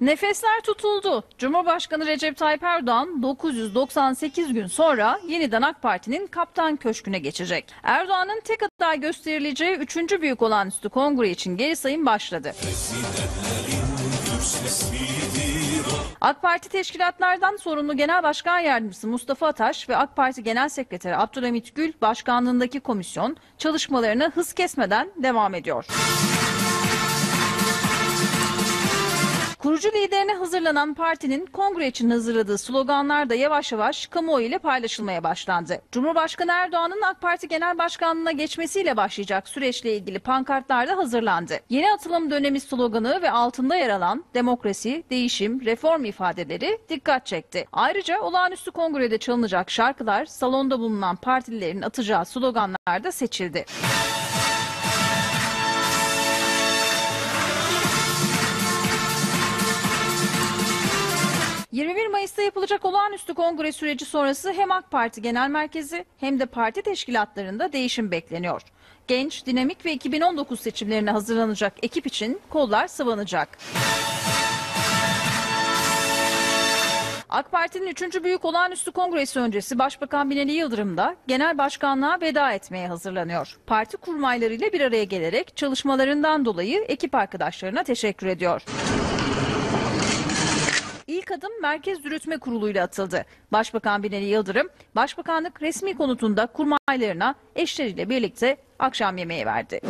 Nefesler tutuldu. Cumhurbaşkanı Recep Tayyip Erdoğan 998 gün sonra yeniden AK Parti'nin kaptan köşküne geçecek. Erdoğan'ın tek aday gösterileceği 3. büyük olağanüstü kongre için geri sayım başladı. AK Parti teşkilatlardan sorumlu Genel Başkan Yardımcısı Mustafa Ataş ve AK Parti Genel Sekreteri Abdülhamit Gül başkanlığındaki komisyon çalışmalarına hız kesmeden devam ediyor. Kurucu liderine hazırlanan partinin kongre için hazırladığı sloganlar da yavaş yavaş kamuoyu ile paylaşılmaya başlandı. Cumhurbaşkanı Erdoğan'ın AK Parti Genel Başkanlığı'na geçmesiyle başlayacak süreçle ilgili pankartlar da hazırlandı. Yeni atılım dönemi sloganı ve altında yer alan demokrasi, değişim, reform ifadeleri dikkat çekti. Ayrıca olağanüstü kongrede çalınacak şarkılar salonda bulunan partililerin atacağı sloganlar da seçildi. 21 Mayıs'ta yapılacak olağanüstü kongre süreci sonrası hem AK Parti Genel Merkezi hem de parti teşkilatlarında değişim bekleniyor. Genç, dinamik ve 2019 seçimlerine hazırlanacak ekip için kollar sıvanacak. AK Parti'nin 3. Büyük Olağanüstü Kongresi öncesi Başbakan Binali Yıldırım da genel başkanlığa veda etmeye hazırlanıyor. Parti kurmaylarıyla bir araya gelerek çalışmalarından dolayı ekip arkadaşlarına teşekkür ediyor. İlk adım Merkez Yürütme Kurulu ile atıldı. Başbakan Binali Yıldırım, Başbakanlık resmi konutunda kurmaylarına eşleriyle birlikte akşam yemeği verdi.